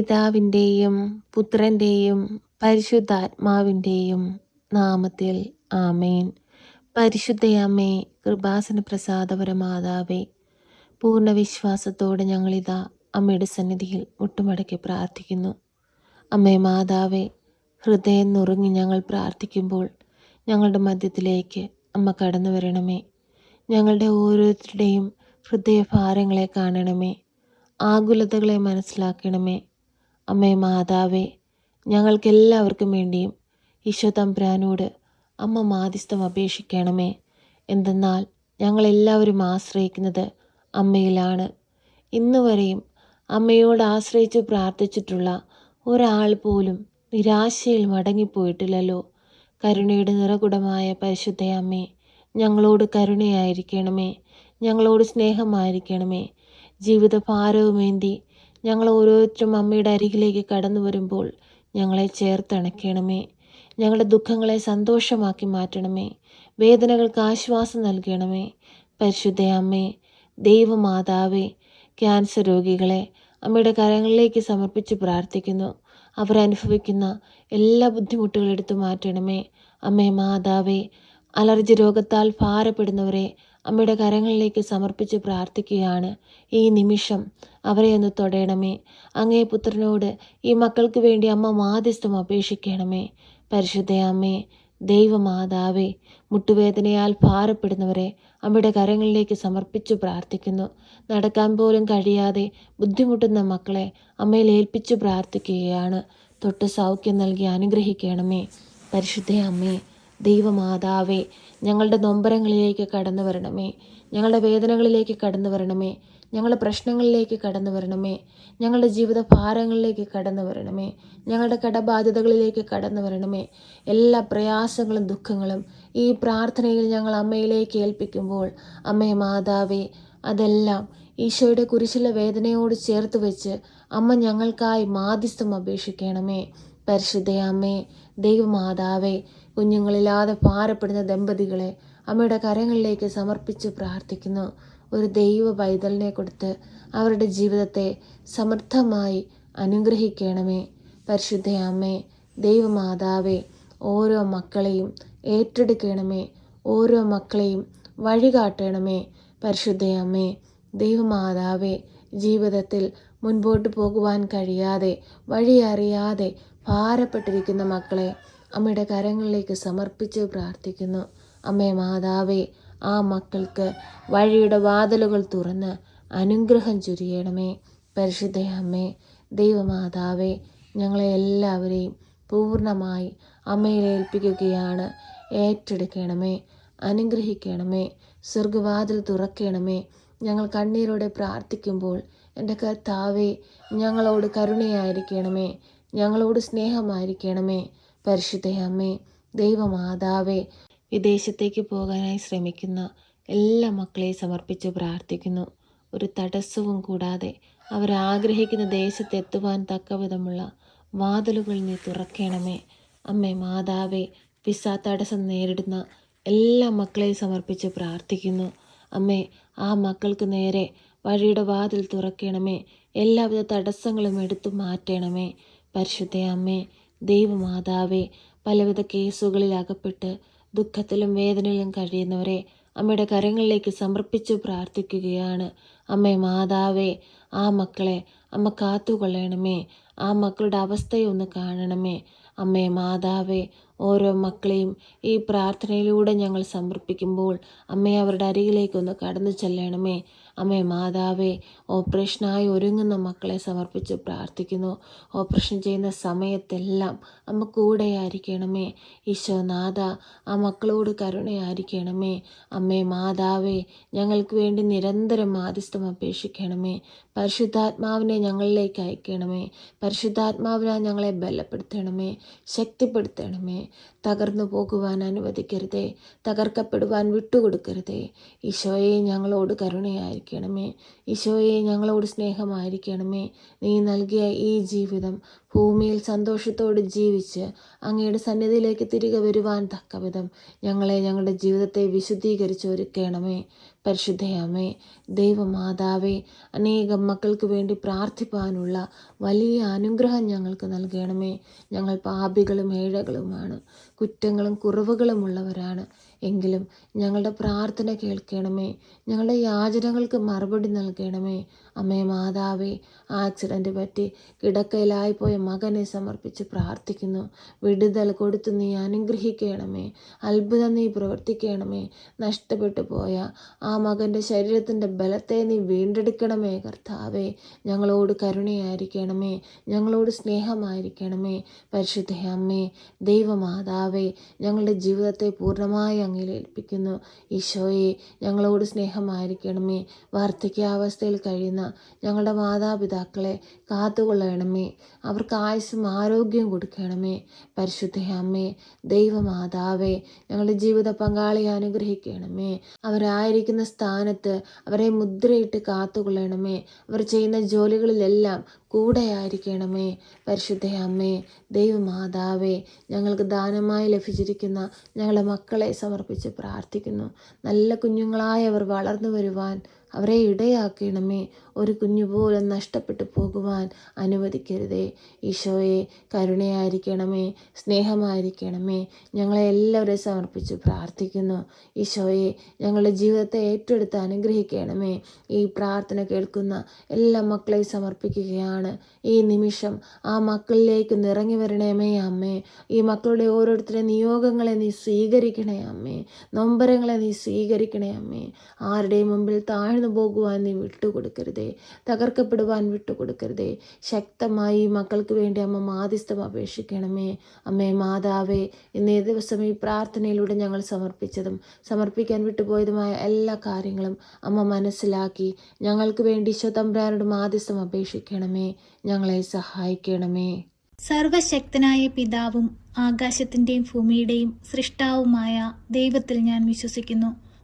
പിതാവിന്റെയും പുത്രന്റെയും പരിശുദ്ധാത്മാവിന്റെയും നാമത്തിൽ ആമേൻ. പരിശുദ്ധയമ്മേ കൃപാസന പ്രസാദപരമാതാവേ പൂർണ വിശ്വാസത്തോടെ ഞങ്ങളിതാ അമ്മയുടെ സന്നിധിയിൽ മുട്ടുമടക്കി പ്രാർത്ഥിക്കുന്നു. അമ്മേ മാതാവേ ഹൃദയം നുറുങ്ങി ഞങ്ങൾ പ്രാർത്ഥിക്കുമ്പോൾ ഞങ്ങളുടെ മധ്യത്തിലേക്ക് അമ്മ കടന്നു വരണമേ. ഞങ്ങളുടെ ഓരോരുത്തരുടെയും ഹൃദയഭാരങ്ങളെ കാണണമേ. ആകുലതകളെ മനസ്സിലാക്കണമേ. അമ്മേ മാതാവേ ഞങ്ങൾക്കെല്ലാവർക്കും വേണ്ടിയും ഈശോ തമ്പ്രാനോട് അമ്മ മാധ്യസ്ഥം അപേക്ഷിക്കണമേ. എന്തെന്നാൽ ഞങ്ങളെല്ലാവരും ആശ്രയിക്കുന്നത് അമ്മയിലാണ്. ഇന്നുവരെയും അമ്മയോട് ആശ്രയിച്ച് പ്രാർത്ഥിച്ചിട്ടുള്ള ഒരാൾ പോലും നിരാശയിൽ മടങ്ങിപ്പോയിട്ടില്ലല്ലോ. കരുണയുടെ നിറകുടമായ പരിശുദ്ധ അമ്മേ ഞങ്ങളോട് കരുണയായിരിക്കണമേ. ഞങ്ങളോട് സ്നേഹമായിരിക്കണമേ. ജീവിത ഭാരവുമേന്തി ഞങ്ങൾ ഓരോരുത്തരും അമ്മയുടെ അരികിലേക്ക് കടന്നു വരുമ്പോൾ ഞങ്ങളെ ചേർത്തണയ്ക്കണമേ ഞങ്ങളുടെ ദുഃഖങ്ങളെ സന്തോഷമാക്കി മാറ്റണമേ. വേദനകൾക്ക് ആശ്വാസം നൽകണമേ. പരിശുദ്ധ അമ്മേ ദൈവമാതാവേ ക്യാൻസർ രോഗികളെ അമ്മയുടെ കരങ്ങളിലേക്ക് സമർപ്പിച്ച് പ്രാർത്ഥിക്കുന്നു. അവരനുഭവിക്കുന്ന എല്ലാ ബുദ്ധിമുട്ടുകളും എടുത്തു മാറ്റണമേ. അമ്മേ മാതാവേ അലർജി രോഗത്താൽ ഭാരപ്പെടുന്നവരെ അമ്മയുടെ കരങ്ങളിലേക്ക് സമർപ്പിച്ച് പ്രാർത്ഥിക്കുകയാണ്. ഈ നിമിഷം അവരെ ഒന്ന് തൊടയണമേ. അങ്ങേ പുത്രനോട് ഈ മക്കൾക്ക് വേണ്ടി അമ്മ മാധ്യസ്ഥം അപേക്ഷിക്കണമേ. പരിശുദ്ധ അമ്മേ ദൈവമാതാവേ മുട്ടുവേദനയാൽ ഭാരപ്പെടുന്നവരെ അമ്മയുടെ കരങ്ങളിലേക്ക് സമർപ്പിച്ചു പ്രാർത്ഥിക്കുന്നു. നടക്കാൻ പോലും കഴിയാതെ ബുദ്ധിമുട്ടുന്ന മക്കളെ അമ്മയിൽ ഏൽപ്പിച്ചു പ്രാർത്ഥിക്കുകയാണ്. തൊട്ട് സൗഖ്യം നൽകി അനുഗ്രഹിക്കണമേ. പരിശുദ്ധ അമ്മേ ദൈവമാതാവേ ഞങ്ങളുടെ നൊമ്പരങ്ങളിലേക്ക് കടന്നു വരണമേ. ഞങ്ങളുടെ വേദനകളിലേക്ക് കടന്നു വരണമേ. ഞങ്ങളുടെ പ്രശ്നങ്ങളിലേക്ക് കടന്നു വരണമേ. ഞങ്ങളുടെ ജീവിത ഭാരങ്ങളിലേക്ക് കടന്നു വരണമേ. ഞങ്ങളുടെ കടബാധ്യതകളിലേക്ക് കടന്നു വരണമേ. എല്ലാ പ്രയാസങ്ങളും ദുഃഖങ്ങളും ഈ പ്രാർത്ഥനയിൽ ഞങ്ങൾ അമ്മയിലേക്ക് ഏൽപ്പിക്കുമ്പോൾ അമ്മേ മാതാവേ അതെല്ലാം ഈശോയുടെ കുരിശിലെ വേദനയോട് ചേർത്ത് വെച്ച് അമ്മ ഞങ്ങൾക്കായി മാധ്യസ്ഥം അപേക്ഷിക്കണമേ. പരിശുദ്ധയമ്മേ ദൈവമാതാവേ കുഞ്ഞുങ്ങളില്ലാതെ ഭാരപ്പെടുന്ന ദമ്പതികളെ അമ്മയുടെ കരങ്ങളിലേക്ക് സമർപ്പിച്ച് പ്രാർത്ഥിക്കുന്നു. ഒരു ദൈവ പൈതലിനെ കൊടുത്ത് അവരുടെ ജീവിതത്തെ സമൃദ്ധമായി അനുഗ്രഹിക്കണമേ. പരിശുദ്ധ അമ്മേ ദൈവമാതാവേ ഓരോ മക്കളെയും ഏറ്റെടുക്കണമേ. ഓരോ മക്കളെയും വഴികാട്ടണമേ. പരിശുദ്ധ അമ്മേ ദൈവമാതാവേ ജീവിതത്തിൽ മുൻപോട്ട് പോകുവാൻ കഴിയാതെ വഴിയറിയാതെ ഭാരപ്പെട്ടിരിക്കുന്ന മക്കളെ അമ്മയുടെ കരങ്ങളിലേക്ക് സമർപ്പിച്ച് പ്രാർത്ഥിക്കുന്നു. അമ്മേ മാതാവേ ആ മക്കൾക്ക് വഴിയുടെ വാതിലുകൾ തുറന്ന് അനുഗ്രഹം ചുരിയണമേ. പരിശുദ്ധ അമ്മേ ദൈവമാതാവേ ഞങ്ങളെ എല്ലാവരെയും പൂർണമായി അമ്മയിൽ ഏൽപ്പിക്കുകയാണ്. ഏറ്റെടുക്കണമേ അനുഗ്രഹിക്കണമേ സ്വർഗവാതിൽ തുറക്കണമേ. ഞങ്ങൾ കണ്ണീരോടെ പ്രാർത്ഥിക്കുമ്പോൾ എന്റെ കർത്താവേ ഞങ്ങളോട് കരുണയായിരിക്കണമേ ഞങ്ങളോട് സ്നേഹമായിരിക്കണമേ. പരിശുദ്ധ അമ്മേ ദൈവമാതാവേ വിദേശത്തേക്ക് പോകാനായി ശ്രമിക്കുന്ന എല്ലാ മക്കളെയും സമർപ്പിച്ച് പ്രാർത്ഥിക്കുന്നു. ഒരു തടസ്സവും കൂടാതെ അവരാഗ്രഹിക്കുന്ന ദേശത്തെത്തുവാൻ തക്കവിധമുള്ള വാതിലുകൾ നീ തുറക്കണമേ. അമ്മേ മാതാവേ വിസ തടസ്സം നേരിടുന്ന എല്ലാ മക്കളെയും സമർപ്പിച്ച് പ്രാർത്ഥിക്കുന്നു. അമ്മേ ആ മക്കൾക്ക് നേരെ വഴിയുടെ വാതിൽ തുറക്കണമേ. എല്ലാവിധ തടസ്സങ്ങളും എടുത്തു മാറ്റണമേ. പരിശുദ്ധ അമ്മേ ദൈവമാതാവേ പലവിധ കേസുകളിൽ അകപ്പെട്ട് ദുഃഖത്തിലും വേദനയിലും കഴിയുന്നവരെ അമ്മയുടെ കരങ്ങളിലേക്ക് സമർപ്പിച്ചു പ്രാർത്ഥിക്കുകയാണ്. അമ്മേ മാതാവേ ആ മക്കളെ അമ്മ കാത്തുകൊള്ളണമേ ആ മക്കളുടെ അവസ്ഥയൊന്ന് കാണണമേ. അമ്മേ മാതാവേ ഓരോ മക്കളെയും ഈ പ്രാർത്ഥനയിലൂടെ ഞങ്ങൾ സമർപ്പിക്കുമ്പോൾ അമ്മയെ അവരുടെ അരികിലേക്കൊന്ന് കടന്നു ചെല്ലണമേ. അമ്മേ മാതാവേ ഓപ്പറേഷനായി ഒരുങ്ങുന്ന മക്കളെ സമർപ്പിച്ച് പ്രാർത്ഥിക്കുന്നു. ഓപ്പറേഷൻ ചെയ്യുന്ന സമയത്തെല്ലാം അമ്മ കൂടെയായിരിക്കണമേ. ഈശോനാഥ ആ മക്കളോട് കരുണയായിരിക്കണമേ. അമ്മേ മാതാവേ ഞങ്ങൾക്ക് വേണ്ടി നിരന്തരം മാധ്യസ്ഥം അപേക്ഷിക്കണമേ. പരിശുദ്ധാത്മാവിനെ ഞങ്ങളിലേക്ക് അയക്കണമേ. പരിശുദ്ധാത്മാവിനാൽ ഞങ്ങളെ ബലപ്പെടുത്തണമേ. ശക്തിപ്പെടുത്തണമേ. തകർന്നു പോകുവാൻ അനുവദിക്കരുതേ. തകർക്കപ്പെടുവാൻ വിട്ടുകൊടുക്കരുതേ. ഈശോയെ ഞങ്ങളോട് കരുണയായിരിക്കണമേ. ഈശോയെ ഞങ്ങളോട് സ്നേഹമായിരിക്കണമേ. നീ നൽകിയ ഈ ജീവിതം ഭൂമിയിൽ സന്തോഷത്തോടെ ജീവിച്ച് അങ്ങയുടെ സന്നിധിയിലേക്ക് തിരികെ വരുവാൻ തക്കവിധം ഞങ്ങളെ ഞങ്ങളുടെ ജീവിതത്തെ വിശുദ്ധീകരിച്ച് ഒരുക്കണമേ. പരിശുദ്ധയമ്മേ ദൈവമാതാവേ അനേകം മക്കൾക്ക് വേണ്ടി പ്രാർത്ഥിപ്പാനുള്ള വലിയ അനുഗ്രഹം ഞങ്ങൾക്ക് നൽകണമേ. ഞങ്ങൾ പാപികളും ഏഴകളുമാണ്. കുറ്റങ്ങളും കുറവുകളും ഉള്ളവരാണ് എങ്കിലും ഞങ്ങളുടെ പ്രാർത്ഥന കേൾക്കണമേ. ഞങ്ങളുടെ യാചനകൾക്ക് മറുപടി നൽകണമേ. അമ്മേ മാതാവേ ആക്സിഡന്റ് പറ്റി കിടക്കയിലായിപ്പോയ മകനെ സമർപ്പിച്ച് പ്രാർത്ഥിക്കുന്നു. വിടുതൽ കൊടുത്ത് നീ അനുഗ്രഹിക്കണമേ. അത്ഭുതം നീ പ്രവർത്തിക്കണമേ. നഷ്ടപ്പെട്ടു പോയ ആ മകന്റെ ശരീരത്തിന്റെ ബലത്തെ നീ വീണ്ടെടുക്കണമേ കർത്താവേ. ഞങ്ങളോട് കരുണയായിരിക്കണമേ. ഞങ്ങളോട് സ്നേഹമായിരിക്കണമേ. പരിശുദ്ധ അമ്മേ ദൈവമാതാവേ ഞങ്ങളുടെ ജീവിതത്തെ പൂർണമായി അങ്ങിൽ ഏൽപ്പിക്കുന്നു. ഈശോയെ ഞങ്ങളോട് സ്നേഹമായിരിക്കണമേ. വാർദ്ധക്യാവസ്ഥയിൽ കഴിയുന്ന ഞങ്ങളുടെ മാതാപിതാക്കളെ കാത്തുകൊള്ളണമേ. അവർക്ക് ആയുസ്സും ആരോഗ്യം കൊടുക്കണമേ. പരിശുദ്ധ അമ്മേ ദൈവമാതാവേ ഞങ്ങളുടെ ജീവിത പങ്കാളിയെ അനുഗ്രഹിക്കണമേ. അവരായിരിക്കുന്ന സ്ഥാനത്ത് അവരെ മുദ്രയിട്ട് കാത്തുകൊള്ളണമേ. അവർ ചെയ്യുന്ന ജോലികളിലെല്ലാം കൂടെയായിരിക്കണമേ. പരിശുദ്ധ അമ്മേ ദൈവമാതാവേ ഞങ്ങൾക്ക് ദാനമായി ലഭിച്ചിരിക്കുന്ന ഞങ്ങളുടെ മക്കളെ സമർപ്പിച്ച് പ്രാർത്ഥിക്കുന്നു. നല്ല കുഞ്ഞുങ്ങളായി അവർ വളർന്നു വരുവാൻ അവരെ ഇടയാക്കണമേ. ഒരു കുഞ്ഞു പോലും നഷ്ടപ്പെട്ടു പോകുവാൻ അനുവദിക്കരുതേ. ഈശോയെ കരുണയായിരിക്കണമേ സ്നേഹമായിരിക്കണമേ. ഞങ്ങളെ എല്ലാവരെയും സമർപ്പിച്ച് പ്രാർത്ഥിക്കുന്നു. ഈശോയെ ഞങ്ങളുടെ ജീവിതത്തെ ഏറ്റെടുത്ത് അനുഗ്രഹിക്കണമേ. ഈ പ്രാർത്ഥന കേൾക്കുന്ന എല്ലാ മക്കളെയും സമർപ്പിക്കുകയാണ്. ഈ നിമിഷം ആ മക്കളിലേക്ക് നിറങ്ങി വരണമേ അമ്മേ. ഈ മക്കളുടെ ഓരോരുത്തരുടെ നിയോഗങ്ങളെ നീ സ്വീകരിക്കണേ അമ്മേ. നൊമ്പരങ്ങളെ നീ സ്വീകരിക്കണേ അമ്മേ. ആരുടെയും മുമ്പിൽ താഴ്ന്നു പോകുവാൻ നീ വിട്ടുകൊടുക്കരുതേ. തകർക്കപ്പെടുവാൻ വിട്ടുകൊടുക്കരുതേ. ശക്തമായി മക്കൾക്ക് വേണ്ടി അമ്മ മാധ്യസ്ഥം അപേക്ഷിക്കണമേ. അമ്മേ മാതാവേ ഇന്നേ ദിവസം ഈ പ്രാർത്ഥനയിലൂടെ ഞങ്ങൾ സമർപ്പിച്ചതും സമർപ്പിക്കാൻ വിട്ടുപോയതുമായ എല്ലാ കാര്യങ്ങളും അമ്മ മനസ്സിലാക്കി ഞങ്ങൾക്ക് വേണ്ടി ശ്വതംബ്രാനോട് മാധ്യസ്ഥം അപേക്ഷിക്കണമേ. ഞങ്ങളെ സഹായിക്കണമേ. സർവശക്തനായ പിതാവും ആകാശത്തിന്റെയും ഭൂമിയുടെയും സൃഷ്ടാവുമായ ദൈവത്തിൽ ഞാൻ വിശ്വസിക്കുന്നു.